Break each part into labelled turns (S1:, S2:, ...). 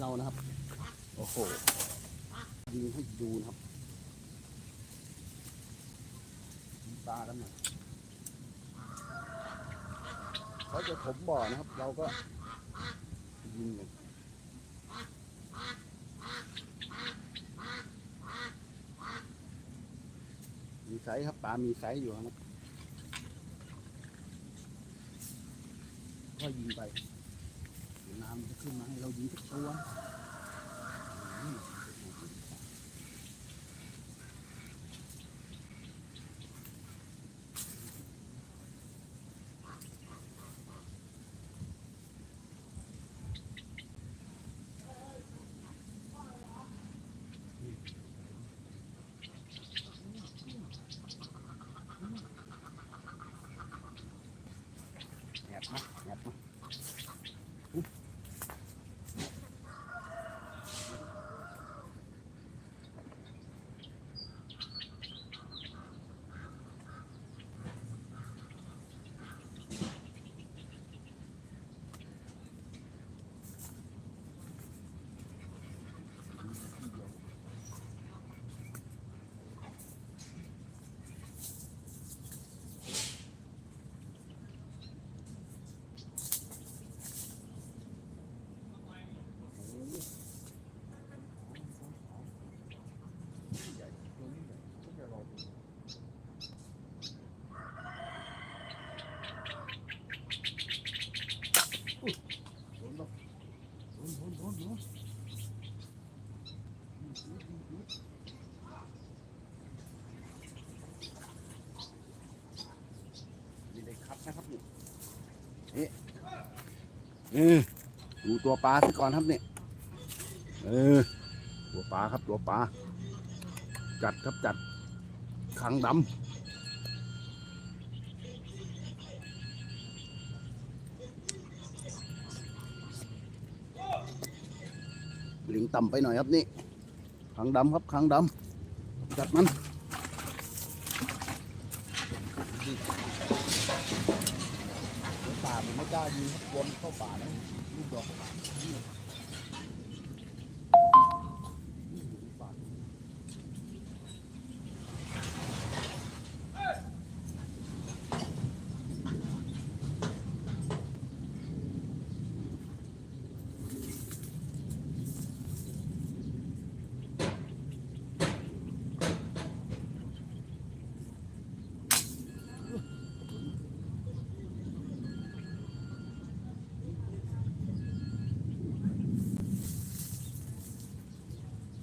S1: เรานะครับ โอ้โหยิงให้ดูนะครับดูตากันหน่อยเขาจะถมบ่อนะครับ เราก็ยิงกันมีไซส์ครับปลามีไซส์อยู่ครับก็ยิงไป เดี๋ยวน้ำมันจะขึ้นมาให้เรายิงสักตัวอืมแอบนะแอบนะอุ๊ยโดนแล้วโดนโดนโดนโดนนี่ได้ครับนะครับนี่นี่ เออดูตัวปลาสิก่อนครับเนี่ยเออ ตัวปลาครับตัวปลาจัดครับจัดขังดำลิงต่ำไปหน่อยครับนี่ขังดำครับขังดำจัดมันเดี๋ยว ป่ามันไม่กล้ายิงครับวนเข้าป่าแล้วลูกดอกป่านี่ป่า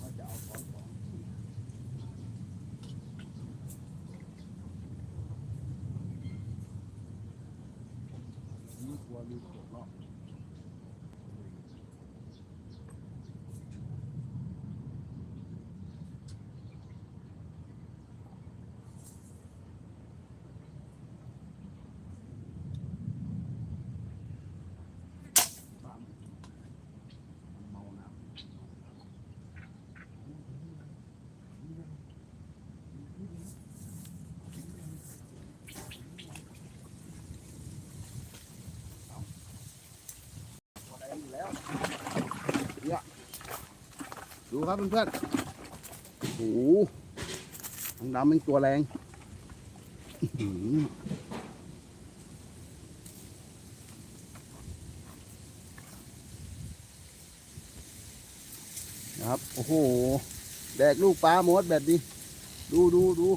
S1: ว่าจะเอาของของนี่กลัว มีขวดเนาะบ้ามันมันเมาน้ำ แรงอยู่แล้ว เนี่ยดูครับเพื่อนๆโอ้โหทางดำเป็นตัวแรงนะครับ โอ้โห แดกลูกปลาหมดแบบนี้ ดูดูดู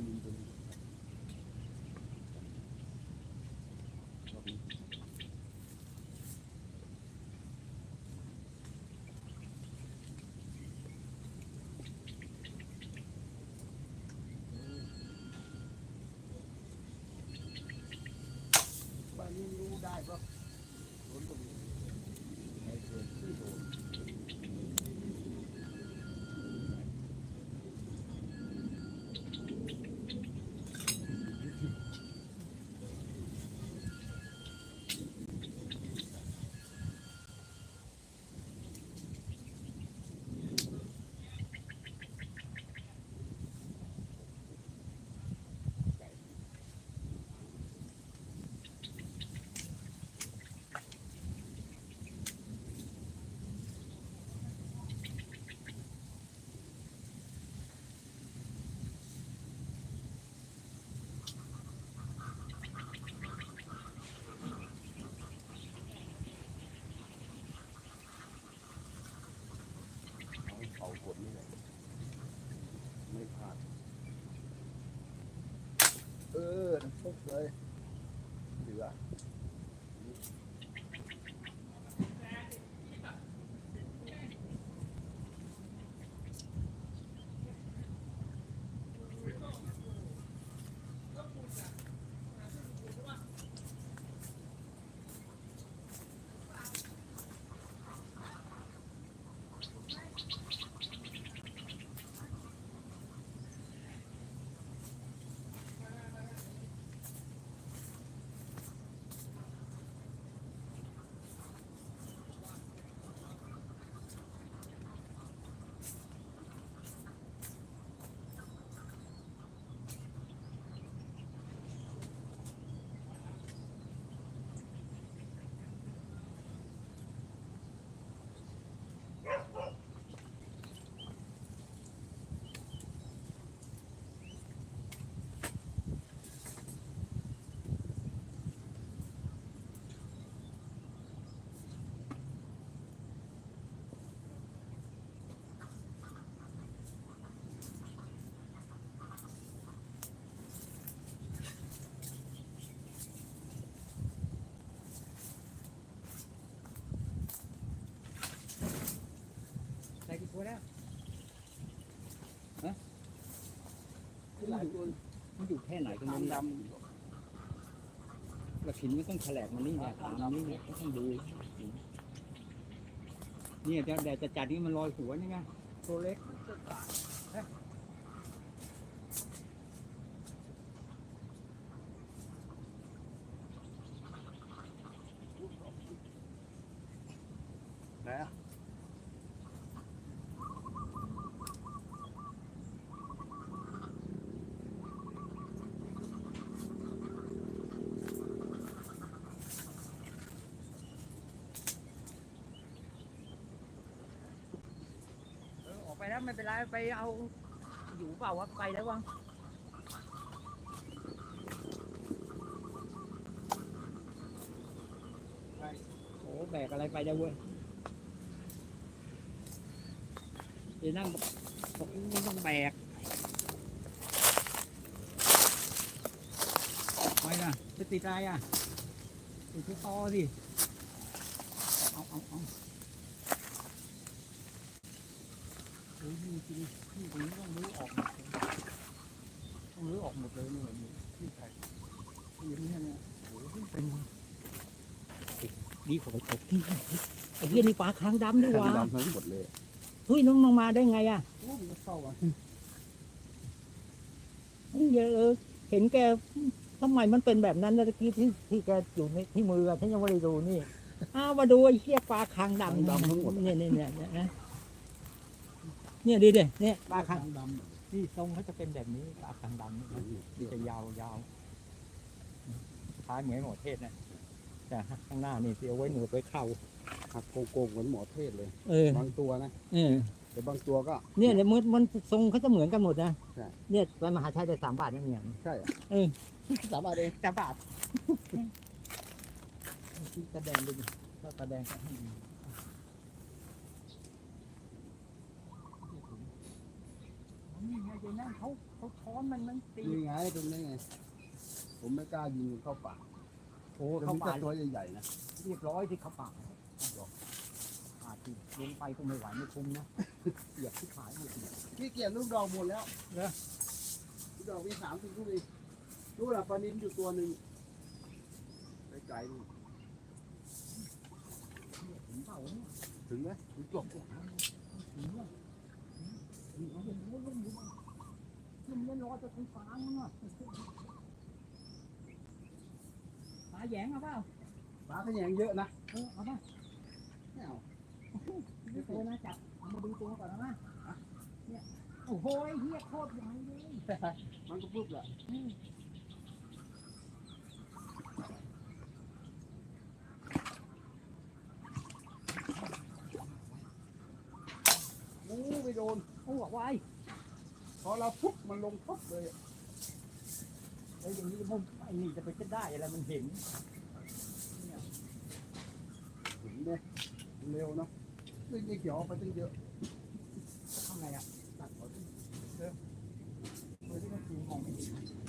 S1: ปลานินตัวนี้รอบนี้ปลานินรู้ได้ปะโดนตรงนี้ไม่เคยไม่โดน น อน้ำ
S2: ตัวแล้ว
S1: หลายตัว
S2: มันอยู่แค่ไหนกัน
S1: ดำ
S2: นี่
S1: ด
S2: กระถินมันต้องแฉลกมันนี่เนี่ยตามนี่เนี่ยก็ต้องดูเนี่ยจะแดดจะจัดนี่มันลอยหัวนี่ไงตัวเล็กำ
S1: ไหนอะ
S2: เออออก ไม่เป็นไรไปเอาอยู่เปล่าวะไปแล้ววังโอ้แบกอะไรไปได้เว้ยเดี๋ยวนั่งบอกไม่ต้องแบกไม่นะจะติดอะไรอะติดที่คอสิเอาเอาเอา โอ้ยจ ริงจริงที่ตรงนี้ต้องรื้อออกหมดเลยต้องรื้อออกหมดเลยนี่ยนี่ที่ใครที่อย่างนี้เนี่ยโอ้ยเป็นดีกว่าไปตกที่ไอ้เหี้ยนี่ปลาค้างดำด้วยวะ
S1: ดำทั้งหมดเลย
S2: เฮ้ยน้องน้องมาได้ไงอะ
S1: โอ้มันเข้าอะ
S2: เยอะเห็นแกทำไมมันเป็นแบบนั้นนะตะกี้ที่ที่แกอยู่ในที่มือฉันยังไม่ได้ดูนี่อ้าวมาดูไอ้เหี้ยปลาค้างดำเนี่ยเนี่ยเนี่ยเนี่ยนะ เนี่ยดีเด่เนี่ยปลาค้าง
S1: ดำ
S2: นี่ทรงเขาจะเป็นแบบนี้ปลาคางดำนี่นะที่จะยาวยาวคล้ายเหมือนหมอเทศนะแต่ข้างหน้านี่ที่เอาไว้หนวดไว้เข่า
S1: หักโกงๆเหมือนหมอเทศเลย
S2: เออบา
S1: งตัวนะ
S2: เออ
S1: แต่บางตัวก็
S2: เนี่ยเนี่ยมันมันทรงเขาจะเหมือนกันหมดนะ
S1: ใช่
S2: เนี่ยไปมหาชัยได้สามบาทเนี่ยเนี่ย
S1: ใช่อะ
S2: เออ
S1: สามบาทเอง
S2: สามบาทที่แสดงดูดิก็แสดงกันให้ดู นี่ไงเดี๋ยวนั่นเขาเขาช้อนมันมันตี
S1: นี่ไงตรงนี้ไงผมไม่กล้ายิงเข้าปาก
S2: โอ้
S1: จะ
S2: เขา
S1: มี
S2: ป่า
S1: แต่ตัวใหญ่ๆนะ
S2: เรียบร้อยที่เขาปากอาจจะลงไปก็ไม่ไหวไม่คุ้มนะเสียบที่ขายหมดเลย
S1: พี่เกียรลูกดอกหมดแล้ว
S2: เหรอ
S1: ลูกดอกมีสามสิบลูกเองลูกละปลานินอยู่ตัวหนึ่งไปไกลๆนู่น
S2: ถึงเปล่าเนี่ย
S1: ถึงไหมถึงจบ
S2: ถึงเนี่ยถึงเอาไปโอ้ยลงอยู่บ้างขึ้นเล่นรอจะถึงฟ้ามั้งอะปลาแหยงเอาเปล่า
S1: ปลาขยงเยอะนะ
S2: เออเอาป่ะ
S1: ไม่เอา
S2: ดูตัวนะจับเอามาดูตัวก่อนนะมาเนี่ยโอ้โหไอ้เฮียโคตรใหญ่เลย
S1: มันก็ปุ๊บแหละโอ้ไปโดน
S2: โอ้บอกว่าไพ
S1: อเราปุ๊บมันลงปุ๊บเลยไอ้
S2: อย่างนี้มันไอ้นี่จะไปจะได้อะไรมันเห็น
S1: ถึงเนี่ยเร็วเนาะไม่ได้เขียวอไปตั้งเยอะ
S2: ทำไงอะ
S1: ตัดหมด
S2: โดยที่มันคือมองไม่เห็น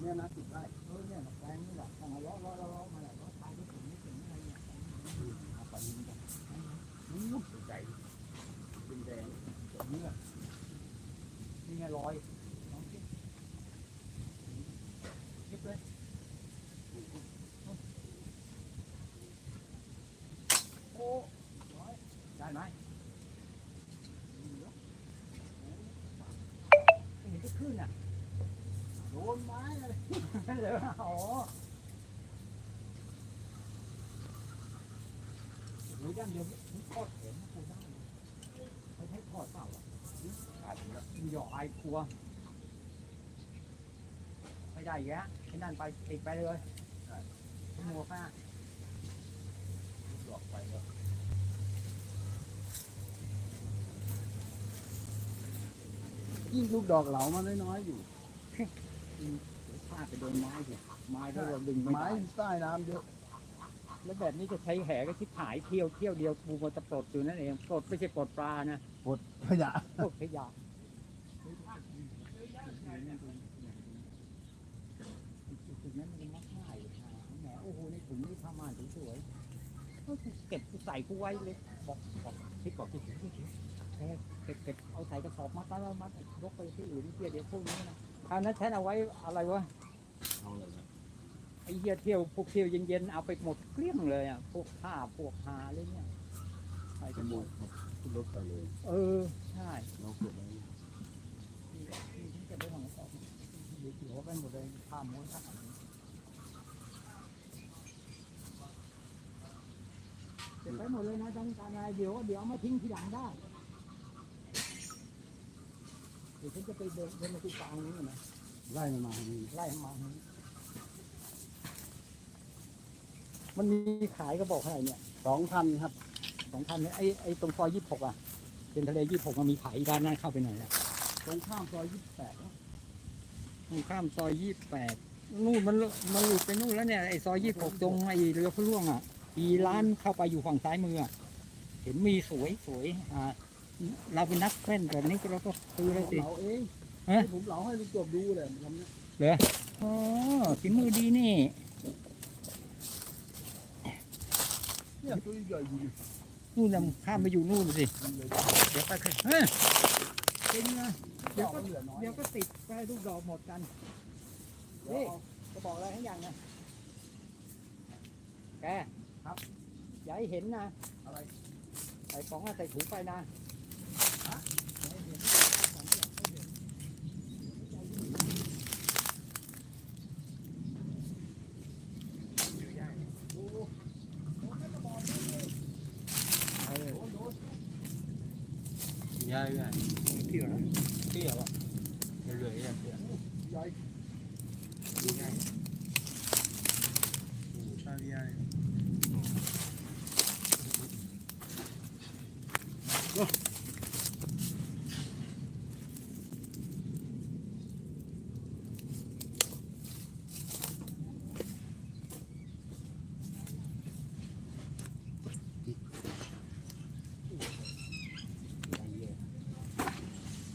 S1: เนี่ยนะติดได้
S2: เออเนี่ยแปลงนี่แหละทางล้อล้อล้อล้อมาแหละล้อตายไม่ถึงไม่ถึงอะไรเนี่ยเอาไปยิงกันนู้นใจเป็นแดงแบบนี้อนี่ไงรอยลองสิเก็บเลยโอ้ร้อยได้ไหมเห็นจะขึ้นอะ
S1: นไม้อะไร
S2: เหรออ๋อหรือยังเดียวมึงทอดเห็นกูได้ไม่ใช่ทอดเปล่าอะ
S1: ขาดแล้ว
S2: มึงหยอกไอ้ครัว ไม่ได้แยะไอ้นั่นไปติดไปเลยขโมยป้า
S1: ดอกไปแล้วยิ่งลูกดอกเหลามาน้อยๆอยู่
S2: ป้าไปโดนไม้สิไม้แล้วเราดึงไม่
S1: ไม้
S2: ได้
S1: ใต้น้ำเยอะ
S2: แล้วแบบนี้จะใช้แหก็คิดหายเที่ยวเที่ยวเดียวปูมันจะปลดอยู่นั่นเองปลดไม่ใช่ปลดปลานะ
S1: ขยะ
S2: พวกขยะจุดนั้นมันมักง่ายหาแหมโอ้โหในถุงนี่ผ้าม่านสวยๆก็เก็บใส่กูไว้เลยบอกบอกที่ก่อนที่ถึงที่ถึงเก็บเก็บเอาใส่กระสอบมัดแล้วมัดยกไปที่อื่นเที่ยวเดี๋ยวพวกนี้นะ คราวนั้นฉันเอาไว้อะไรวะ
S1: เอาเลยนะ
S2: ไอ้เหี้ยเที่ยวพวกเที่ยวเย็นๆเอาไปหมดเกลี้ยงเลยอะพวกผ้าพวกหาอะไรเนี่ยใส่
S1: ข
S2: กันห
S1: โม
S2: ม
S1: ย
S2: ด
S1: ขึ้นรถไปเลย
S2: เออใช่
S1: เราเก็บไว้
S2: ที่จะไปของสอบเดี๋ยวเขียวกันหมดเลยข้ามม้วนข้ามเก็บไปหมดเลยนะต้องการอะไรเดี๋ยวเดี๋ยวเอามาทิ้งทีหลังได้เดี๋ยวฉันจะไปเดินเดินมาที่กลางนี้นะ
S1: ไล่มันมาทางนี้
S2: ไล่มามันมีขายก็บอกเท่าไหร่เนี่ย
S1: สองพันครับ
S2: สองพันเนี่ยไอ้ไอ้ตรงซอยยี่สิบหกอะเป็นทะเลยี่สิบหกมันมีขายด้านนั้นเข้าไปหน่อยละ
S1: ตรงข้ามซอยยี่สิบแปด
S2: ตรงข้ามซอยยี่สิบแปดนู่นมันมันหลุดไปนู่นแล้วเนี่ยไอ้ซอยยี่สิบหกตรงไอ้เรือพระล่วงอะอีร้านเข้าไปอยู่ฝั่งซ้ายมืออะเห็นมีสวยสวยอ่า เราเป็นนักเล่นแบบนี้ก็เราก็ซื้อเลยสิ
S1: เหลาเอง
S2: ฮะ
S1: ผมเหลาให้ลูกจบดูเลยทำเนี่ย
S2: อ๋อฝีมือดีนี่
S1: เนี่ยตัวใหญ่อยู่ดิ
S2: นู่นน่ะข้ามไปอยู่นู่นสิ
S1: มันเลย
S2: เดี๋ยวไปเคยเฮ้ยเป็นไง
S1: เดี๋ยวก็เหลือน้อย
S2: เดี๋ยวก็ติดไปลูกดอกหมดกัน
S1: เดี๋ยวเอา
S2: จะบอกอะไรให้ยังไงแก
S1: ครับ
S2: อย่าให้เห็นนะ
S1: อะไร
S2: ใส่ของอะใส่ถุงไปนะ เที่ยวนะเที่ย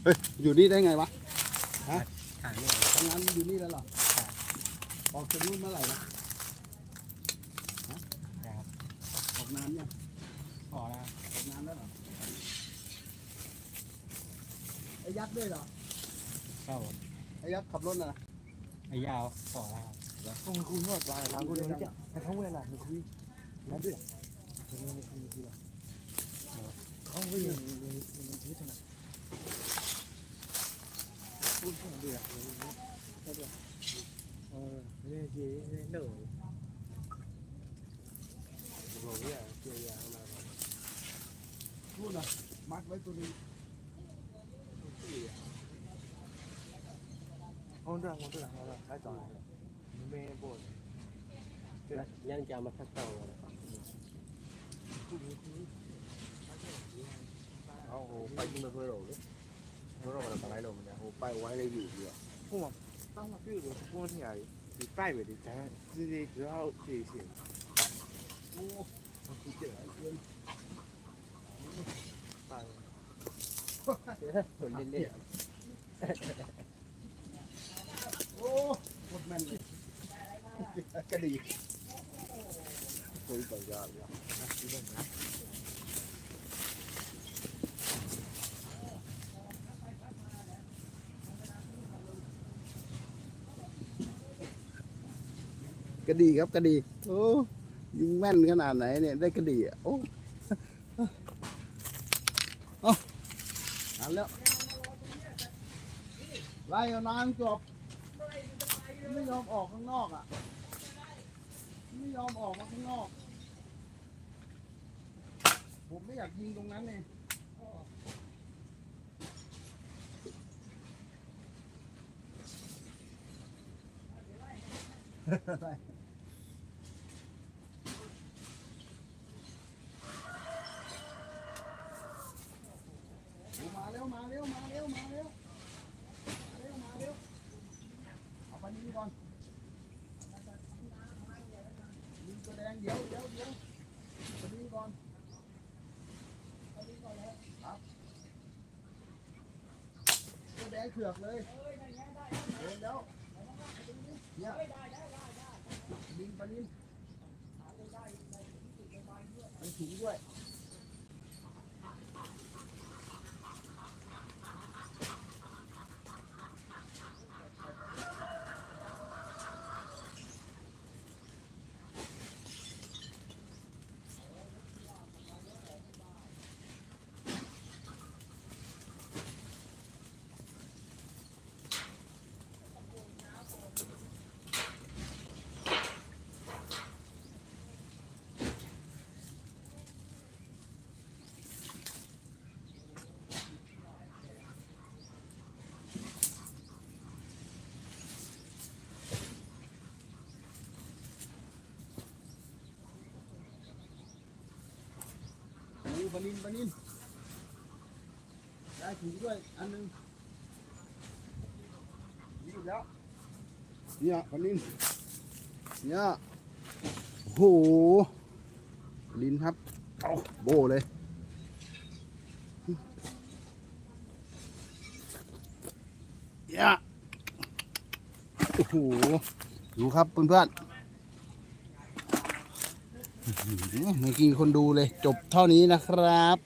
S2: เรื่อยๆเที่ยว
S1: ใหญ่เฮ้ย อยู่นี่ได้ไงวะฮะทำงานอยู่นี่แล้วเหรอออกจากนู่นเมื่อไหร่นะฮะออกนานยัง
S2: พอแล้ว
S1: ออกนานแล้วเหรอไอ้ยักษ์ด้วยเหรอ
S2: เข้า
S1: ไอ้ยักษ์ขับรถน่ะ
S2: ไอ้ยาวพอแล้ว
S1: คุณคุณนวดวายทางคุณเลยจ้ะแต่เขาเวลาไม่คุยนั่นด้วยเขาไม่ยังยังคุยขนาดพูดขนาดเดียวเออเนี่ยจีเนี่ยเด้อบอกเนี่ยเจียยาอะ phun không được Thôi được Ờ, cái gì cái nở Rồi à, kia
S3: à, là Luôn à, mát với tôi đi Không ra, không ra, không ra, cái tòa Mê bồn Nhân chào mặt khách tàu. Rồi Ồ, bánh nó hơi đổ đấy. Nó rồi
S1: là cả lại đồ mình ว้เลยอยู่เดียว
S3: 当我这个光天啊，你拜拜的，咱自己主要这些。
S1: โอ้คุณเจ๋อเกิน
S3: 拜。
S2: คนเล่น
S1: โอ้หมด แม่นเลยกระดีคุยต่อยอดเลย กระดีครับกระดีโอ้ยิงแม่นขนาดไหนเนี่ยได้กระดีอะโอ้เอาเอาแล้วไล่เอานานจบไม่ยอมออกข้างนอกอะไม่ยอมออกมาข้างนอก ผมไม่อยากยิงตรงนั้นเองมาเร็ว มาเร็ว มาเร็ว มาเร็ว มาเร็ว มาเร็ว เอาไปนี่ก่อนยิ งเดี๋ยวเดี๋ยวเดี๋ยวไปนี่ก่อนไปนี่ก่อนเลยครับตัวแดงเผือกเลยเดี๋ยวเดี๋ยวเนี่ยยิงปลานินมันถุงด้วย ปลานินปลานินได้ถุงด้วยอันหนึ่งนี่อีกแล้วเนี่ยปลานินเนี่ยโอ้โหปลานินครับเอาโบเลยเนี่ยโอ้โหดูครับเพื่อนๆ ไม่กินคนดูเลย จบเท่านี้นะครับ